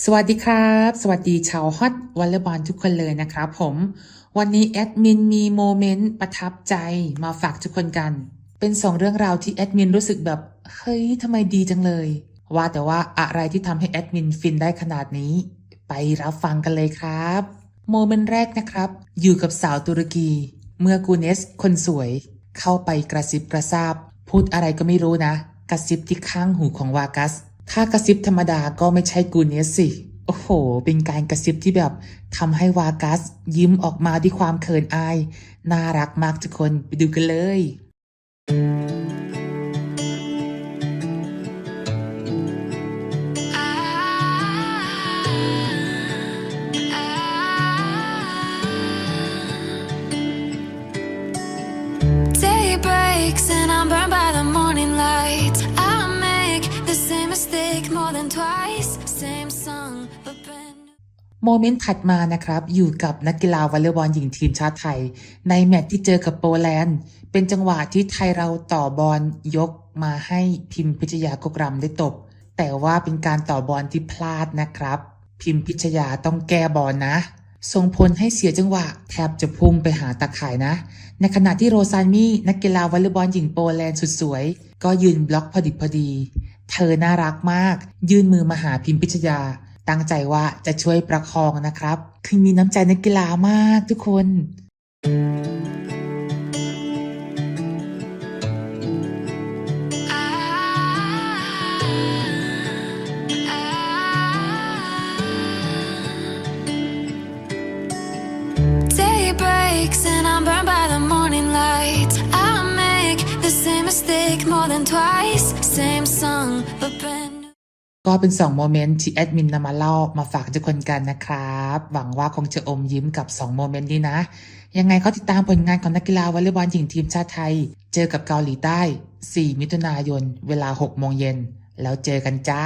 สวัสดีครับ สวัสดีชาวฮอตวอลเลย์บอลทุกคนเลยนะครับผม วันนี้แอดมินมีโมเมนต์ประทับใจมาฝากทุกคนกัน เป็นสองเรื่องราวที่แอดมินรู้สึกแบบ เฮ้ยทำไมดีจังเลย ว่าแต่ว่าอะไรที่ทำให้แอดมินฟินได้ขนาดนี้ ไปรับฟังกันเลยครับ โมเมนต์แรกนะครับ อยู่กับสาวตุรกี เมื่อกูเนส คนสวย เข้าไปกระซิบกระซาบ พูดอะไรก็ไม่รู้นะ กระซิบที่ข้างหูของวากัส ถ้ากระซิบธรรมดาก็ไม่ใช่กูเนสสิ โอ้โห เป็นการกระซิบที่แบบทำให้วากัสยิ้มออกมาด้วยความเขินอาย น่ารักมากทุกคนไปดูกันเลย Day โมเมนต์ถัดมานะครับ อยู่กับนักกีฬาวอลเลย์บอลหญิงทีมชาติไทย ในแมตช์ที่เจอกับโปแลนด์ เป็นจังหวะที่ไทยเราต่อบอลยกมาให้พิมพิชยากกรำได้ตบ แต่ว่าเป็นการต่อบอลที่พลาดนะครับ พิมพิชยาต้องแก้บอลนะ ส่งผลให้เสียจังหวะ แทบจะพุ่งไปหาตาข่ายนะ ในขณะที่โรซานมี่นักกีฬาวอลเลย์บอลหญิงโปแลนด์สุดสวย ก็ยืนบล็อกพอดิบพอดี เธอน่ารักมาก ยื่นมือมาหาพิมพิชยา ตั้งใจว่าจะช่วยประคองนะครับ คือมีน้ำใจนักกีฬามากทุกคน Day breaks and I'm burned by the morning light. I make the same mistake more than twice. Same song, but brand new. ก็เป็น2โมเมนต์ที่แอดมินนำมาเล่ามาฝากทุกคนกันนะครับ หวังว่าคงจะอมยิ้มกับ 2 โมเมนต์นี้นะ ยังไงเขาติดตามผลงานของนักกีฬาวอลเลย์บอลหญิงทีมชาติไทย เจอกับเกาหลีใต้ 4 มิถุนายน เวลา 6 โมงเย็น แล้วเจอกันจ้า